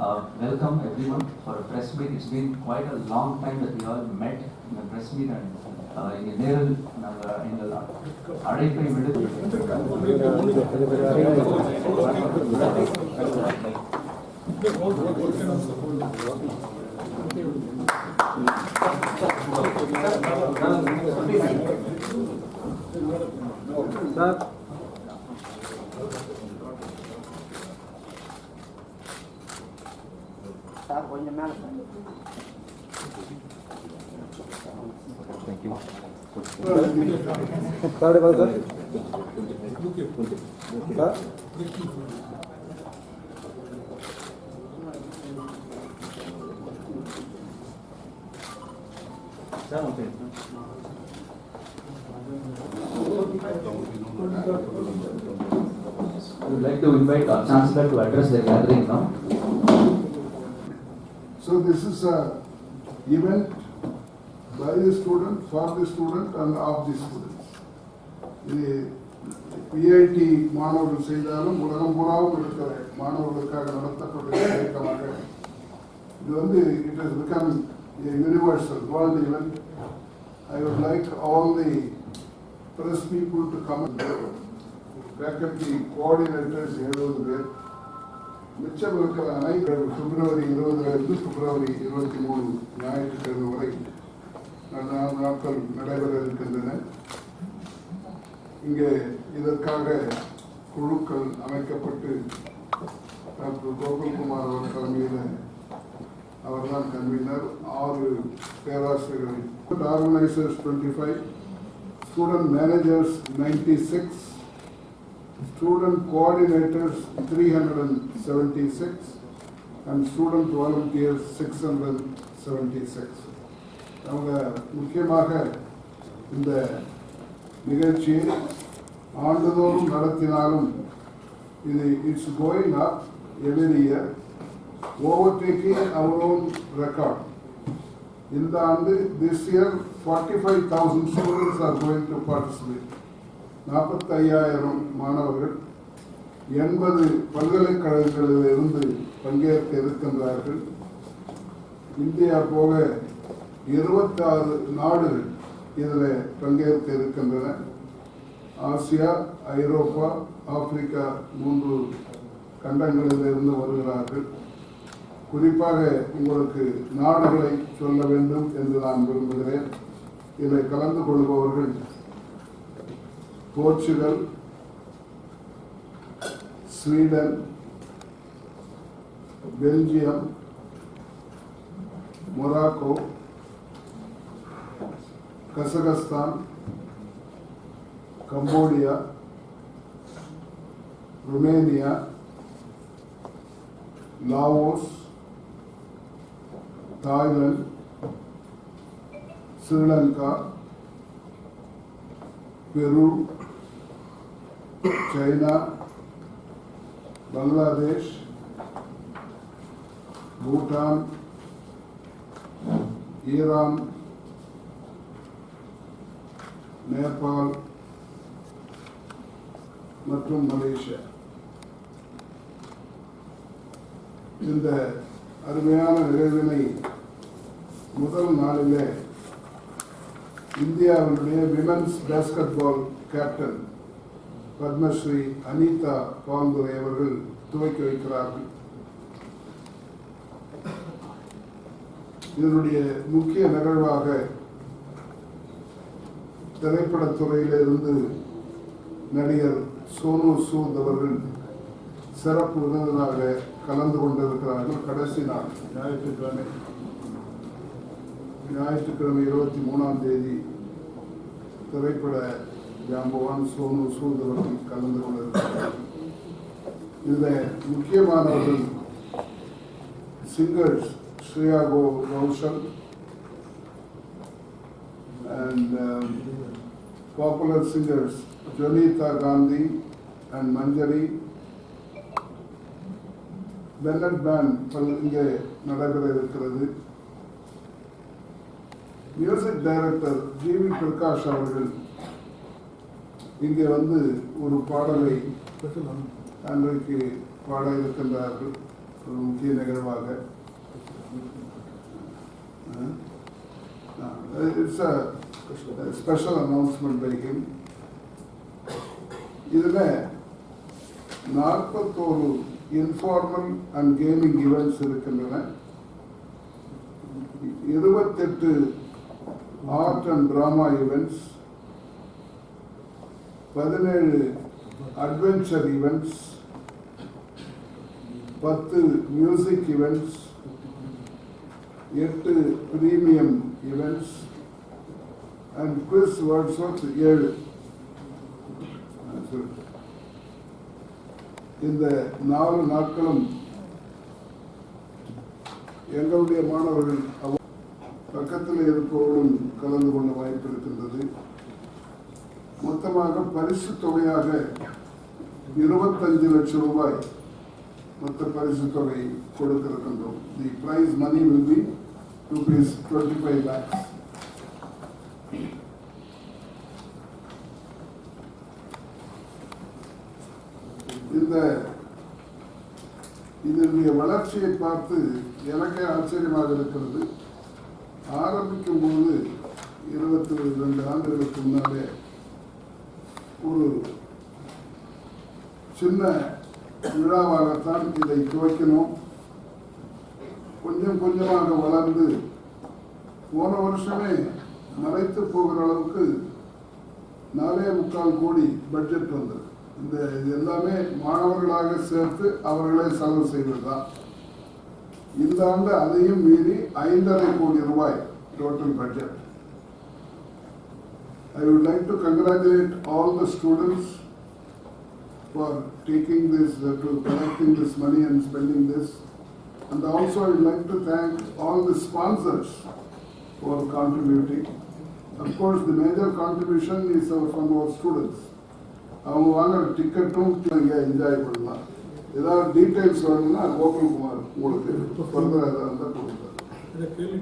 Uh, welcome everyone for a press meet. It's been quite a long time that we all met in a press meet and uh, இங்கே நேரில் நாங்கள் எங்கள் அழைப்பை விடுத்து sir start going to Malibu. Thank you. I would like to invite our chancellor to address the gathering now. So this is a event by the student, for the student and of the students. இது BIT மாணவர்கள் செய்தாலும் உலகம் பூராவும் இருக்கிற மாணவர்களுக்காக நடத்தப்பட்ட இயக்கமாக இது வந்து it is become universal world event I would like all the press people to come faculty coordinators எழுபது பேர் மிச்சம் இருக்கிற அனைத்து பிப்ரவரி இருபதுலேருந்து பிப்ரவரி இருபத்தி மூணு ஞாயிற்றுக்கிழமை வரை நாலு நாட்கள் நடைபெற இருக்கின்றன இங்கே இதற்காக குழுக்கள் அமைக்கப்பட்டு டாக்டர் கோகுல்குமார் அவர் தலைமையில் அவர்தான் கன்வீனர். ஆறு பேராசிரியர்கள். Organisers twenty five student managers ninety six student coordinators 376 and student volunteers 676 அவங்க முக்கியமாக இந்த நிகழ்ச்சியை ஆண்டுதோறும் நடத்தினாலும் இது it's going up every year overtaking our own record இந்த ஆண்டு this year forty five thousand students are going to participate நாற்பத்தையாயிரம் மாணவர்கள் எண்பது பல்கலைக்கழகங்களிலிருந்து பங்கேற்க இருக்கின்றார்கள். இந்தியா போக இருபத்தாறு நாடுகள் இதில் பங்கேற்க இருக்கின்றன. ஆசியா ஐரோப்பா ஆப்பிரிக்கா மூன்று கண்டங்களிலிருந்து வருகிறார்கள். குறிப்பாக உங்களுக்கு நாடுகளை சொல்ல வேண்டும் என்று நான் விரும்புகிறேன். இதில் கலந்து கொள்பவர்கள் Portugal, Sweden, Belgium, Morocco, Kazakhstan, Cambodia, Romania, Laos, Thailand, Sri Lanka, Peru, China Bangladesh Bhutan Iran Nepal மற்றும் மலேசியா. இந்த அருமையான நிகழ்வினை முதல் நாளிலே இந்தியாவினுடைய women's basketball captain Padmashri Anitha Pauldurai அவர்கள் துவக்கி வைக்கிறார்கள். இதனுடைய முக்கிய நிகழ்வாக திரைப்படத்துறையிலிருந்து நடிகர் சோனு சூத் அவர்கள் சிறப்பு விருந்தினராக கலந்து கொண்டிருக்கிறார்கள் கடைசி நாள். ஞாயிற்றுக்கிழமை. ஞாயிற்றுக்கிழமை இருபத்தி மூணாம் தேதி திரைப்பட ஜாம்பவான் சோனு சூத் அவர்கள் கலந்து கொண்டிருக்கிறார்கள் இதில் முக்கியமானவர்கள் singers Shreya Ghoshal and um, popular singers Janita Gandhi and Manjari. Bennet band இங்கே நடைபெற இருக்கிறது music director G V Prakash அவர்கள் இங்கே வந்து ஒரு பாடலை அன்றைக்கு பாட இருக்கின்றார்கள். ஒரு முக்கிய நிகழ்வாக it's a special announcement by him இதில் நாற்பத்தோரு இன்ஃபார்மல் அண்ட் கேமிங் ஈவெண்ட்ஸ் இருக்கின்றன. இருபத்தெட்டு ஆர்ட் அண்ட் டிராமா ஈவெண்ட்ஸ் பதினேழு அட்வென்ச்சர் ஈவெண்ட்ஸ் பத்து மியூசிக் ஈவெண்ட்ஸ் எட்டு premium events and quiz words ஏழு இந்த நாலு நாட்களும் எங்களுடைய மாணவர்கள் பக்கத்தில் இருப்பவர்களும் கலந்து கொள்ள வாய்ப்பு இருக்கின்றது. மொத்தமாக பரிசு தொகையாக இருபத்தஞ்சு லட்சம் ரூபாய் மொத்த பரிசு தொகை கொடுத்திருக்கின்றோம். The prize money will be rupees twenty five lakhs இந்த இதனுடைய வளர்ச்சியை பார்த்து எனக்கே ஆச்சரியமாக இருக்கிறது. ஆரம்பிக்கும் போது இருபத்தி ரெண்டு ஆண்டுகளுக்கு முன்னாலே ஒரு சின்ன விழாவாகத்தான் இதை துவைக்கணும். கொஞ்சம் கொஞ்சமாக வளர்ந்து போன வருஷமே மறைத்து போகிற அளவுக்கு நாலே முக்கால் கோடி பட்ஜெட் வந்தது. இந்த இது எல்லாமே மாணவர்களாக சேர்த்து அவர்களே செலவு செய்வதுதான் இந்த ஆண்டு அதையும் மீறி ஐந்தரை கோடி ரூபாய் total budget I would like to congratulate all the students for taking this, uh, to collecting this money and spending this. And also I would like to thank all the sponsors for contributing. Of course, the major contribution is our- from our students. அவங்க வாங்குற டிக்கெட்டும் நீங்க enjoy பண்ணலாம் ஏதாவது details வேணும்னா கோகுல்குமார் உங்களுக்கு further அதை இருந்தால் கொடுத்தாரு இதை கேள்வி